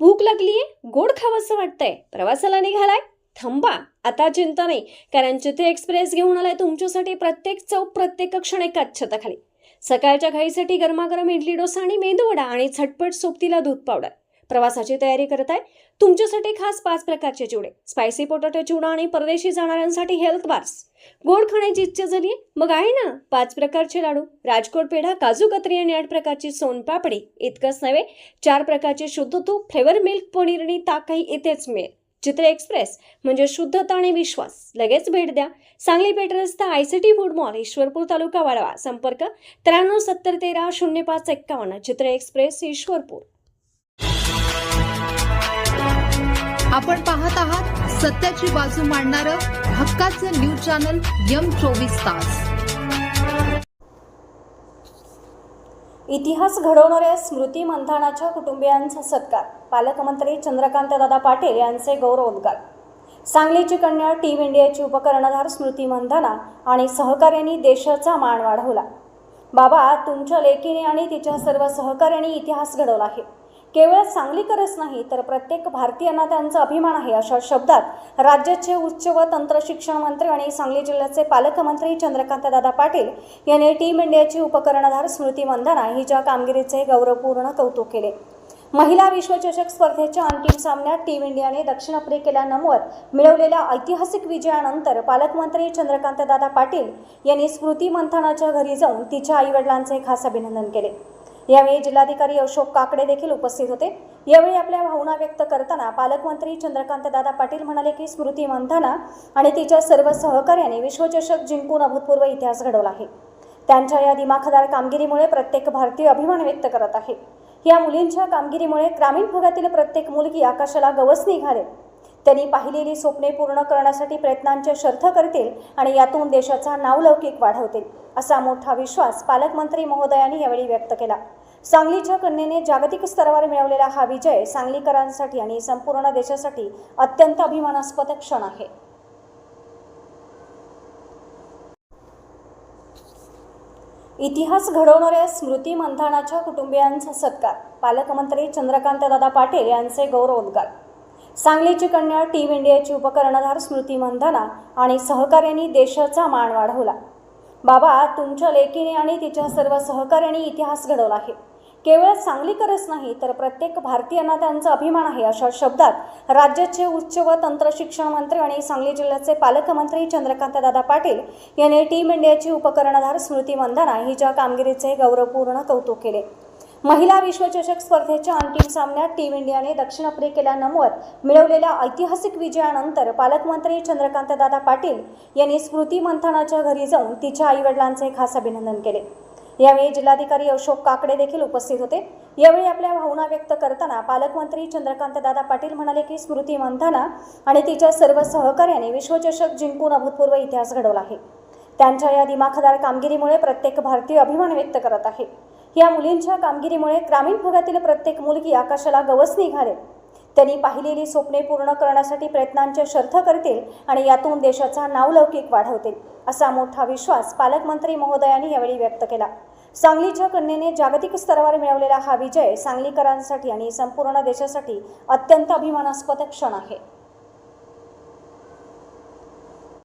भूक लागलीये? गोड खावंसं वाटतंय. प्रवासाला निघालाय? थांबा. आता चिंता नाही. कारण जिथे एक्सप्रेस घेऊन आलाय तुमच्यासाठी प्रत्येक चौक प्रत्येक क्षण एकाच छताखाली. सकाळच्या घाईसाठी गरमागरम इडली डोसा आणि मेदूवडा आणि झटपट सोबतीला दूध पावडर. प्रवासाची तयारी करत आहे तुमच्यासाठी खास पाच प्रकारचे चिवडे. स्पायसी पोटॅटो चिवडा आणि परदेशी जाणाऱ्यांसाठी हेल्थ बार्स. गोड खाण्याची इच्छा झाली मग आहे ना पाच प्रकारचे लाडू. राजकोट पेढा काजू कतरी आणि आठ प्रकारची सोनपापडी इतकंच नव्हे चार प्रकारचे शुद्ध तूप फ्लेवर मिल्क पनीर आणि ताकही इथेच मिळेल. चित्र एक्सप्रेस म्हणजे शुद्धता आणि विश्वास. लगेच भेट द्या. सांगली पेठ रस्ता I C T food mall Ishwarpur तालुका वाळवा. संपर्क त्र्याण्णव सत्तर तेरा शून्य पाच एक्कावन्न. चित्र एक्सप्रेस ईश्वरपूर. आपण पाहत आहात सत्याची बाजू मांडणारं हक्काचं न्यूज चॅनल यम चोवीस तास. इतिहास घडवणाऱ्या स्मृती मंथानाच्या कुटुंबियांचा सत्कार. पालकमंत्री चंद्रकांतदादा पाटील यांचे गौरवोद्गार. सांगलीची कन्या टीम इंडियाची उपकर्णधार स्मृती मंथाना आणि सहकार्यांनी देशाचा मान वाढवला. बाबा तुमच्या लेकीने आणि तिच्या सर्व सहकार्यांनी इतिहास घडवला आहे. केवळ सांगलीकरच नाही तर प्रत्येक भारतीयांना त्यांचा अभिमान आहे अशा शब्दात राज्याचे उच्च व तंत्रशिक्षण मंत्री आणि सांगली जिल्ह्याचे पालकमंत्री चंद्रकांतदादा पाटील यांनी टीम इंडियाची उपकर्णधार स्मृती मंदाना हिच्या कामगिरीचे गौरवपूर्ण कौतुक केले. महिला विश्वचषक स्पर्धेच्या अंतिम सामन्यात टीम इंडियाने दक्षिण आफ्रिकेला नमवत मिळवलेल्या ऐतिहासिक विजयानंतर पालकमंत्री चंद्रकांतदादा पाटील यांनी स्मृती मंथानाच्या घरी जाऊन तिच्या आईवडिलांचे खास अभिनंदन केले. यावेळी जिल्हाधिकारी अशोक काकडे देखील उपस्थित होते. यावेळी आपल्या भावना व्यक्त करताना पालकमंत्री चंद्रकांत दादा पाटील म्हणाले की स्मृती मंथाना आणि तिच्या सर्व सहकार्याने विश्वचषक जिंकून अभूतपूर्व इतिहास घडवला आहे. त्यांच्या या दिमाखदार कामगिरीमुळे प्रत्येक भारतीय अभिमान व्यक्त करत आहे. या मुलींच्या कामगिरीमुळे ग्रामीण भागातील प्रत्येक मुलगी आकाशाला गवसणी घालेल. त्यांनी पाहिलेली स्वप्ने पूर्ण करण्यासाठी प्रयत्नांचे शर्थ करतील आणि यातून देशाचा नावलौकिक वाढवतील असा मोठा विश्वास पालकमंत्री महोदयांनी यावेळी व्यक्त केला. सांगलीच्या कन्येने जागतिक स्तरावर मिळवलेला हा विजय सांगलीकरांसाठी आणि संपूर्ण देशासाठी अत्यंत अभिमानास्पद क्षण आहे. इतिहास घडवणाऱ्या स्मृती मंथानाच्या कुटुंबियांचा सत्कार पालकमंत्री चंद्रकांतदादा पाटील यांचे गौरवोद्गार. सांगलीची कन्या टीम इंडियाची उपकर्णधार स्मृती मंधाना आणि सहकार्यांनी देशाचा मान वाढवला. बाबा तुमच्या लेकीने आणि तिच्या सर्व सहकार्यांनी इतिहास घडवला आहे. केवळ सांगलीकरच नाही तर प्रत्येक भारतीयांना त्यांचा अभिमान आहे अशा शब्दात राज्याचे उच्च व तंत्र शिक्षण मंत्री आणि सांगली जिल्ह्याचे पालकमंत्री चंद्रकांतदादा पाटील यांनी टीम इंडियाची उपकर्णधार स्मृती मंदाना हिच्या कामगिरीचे गौरवपूर्ण कौतुक केले. महिला विश्वचषक स्पर्धेच्या अंतिम सामन्यात टीम इंडियाने दक्षिण आफ्रिकेला नमवत मिळवलेल्या ऐतिहासिक विजयानंतर पालकमंत्री चंद्रकांतदादा पाटील यांनी स्मृती मंथानाच्या घरी जाऊन तिच्या आईवडिलांचे खास अभिनंदन केले. यावेळी जिल्हाधिकारी अशोक काकडे देखील उपस्थित होते. यावेळी आपल्या भावना व्यक्त करताना पालकमंत्री चंद्रकांतदादा पाटील म्हणाले की स्मृती मंथाना आणि तिच्या सर्व सहकार्याने विश्वचषक जिंकून अभूतपूर्व इतिहास घडवला आहे. त्यांच्या या दिमाखदार कामगिरीमुळे प्रत्येक भारतीय अभिमान व्यक्त करत आहे. या मुलींच्या कामगिरीमुळे ग्रामीण भागातील प्रत्येक मुलगी आकाशाला गवस निघाले. त्यांनी पाहिलेली स्वप्ने पूर्ण करण्यासाठी प्रयत्नांचे शर्थ करतील आणि यातून देशाचा नावलौकिक वाढवतील असा मोठा विश्वास पालकमंत्री महोदयांनी यावेळी व्यक्त केला. सांगलीच्या कन्येने जागतिक स्तरावर मिळवलेला हा विजय सांगलीकरांसाठी आणि संपूर्ण देशासाठी अत्यंत अभिमानास्पद क्षण आहे.